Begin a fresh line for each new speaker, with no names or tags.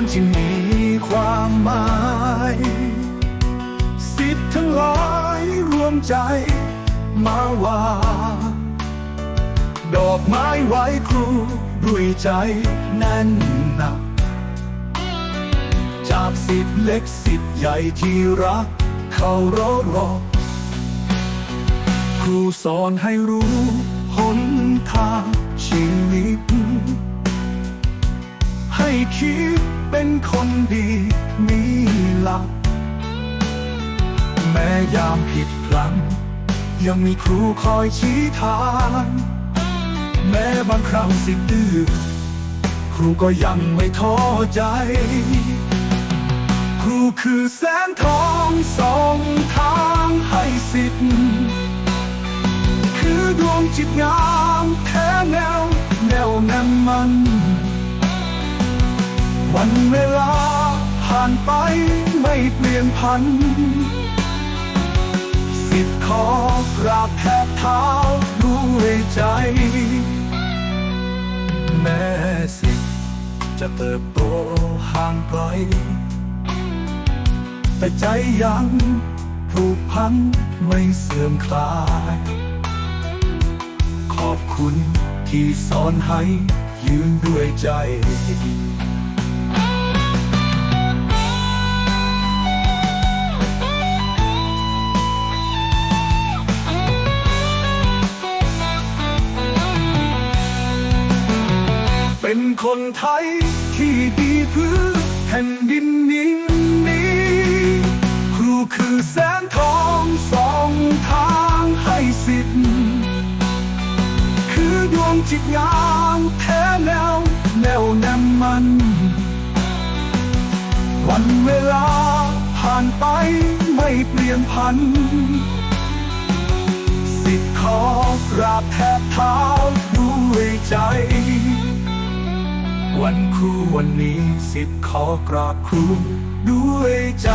วันที่มีความหมายสิทธิ์ทั้งหลายรวมใจมาว่าดอกไม้ไว้ครูด้วยใจแน่นหนัก จากสิทธิ์เล็กสิทธิ์ใหญ่ที่รัก เขารอรอครูสอนให้รู้หนทางชีวิตให้คิด เป็นคนดีมีหลัก แม้ยามผิดพลังยังมีครูคอยชี้ทาง แม้บางครั้งสิทธิ์ดื้อครูก็ยังไม่ท้อใจ ครูคือแสงทองสองทางให้สิทธิ์ คือดวงจิตงามแท้แนวแนวแน่นมัน วันเวลาผ่านไปไม่เปลี่ยนพัน สิทธิ์ขอกราบแทบเท้าด้วยใจ แม้สิทธิ์จะเติบโตห่างไกล แต่ใจยังผูกพันไม่เสื่อมคลาย ขอบคุณที่สอนให้ยืนด้วยใจ คนไทยที่ดีเพื่อแผ่นดินนี้นี้ ครูคือแสงทองสองทางให้สิทธิ์คือดวงจิตงามแท้แนวแนวแน่นมัน วันเวลาผ่านไปไม่เปลี่ยนพันสิทธิ์ขอกราบแทบเท้าด้วยใจ วันครูวันนี้สิบขอกราบครูด้วยใจ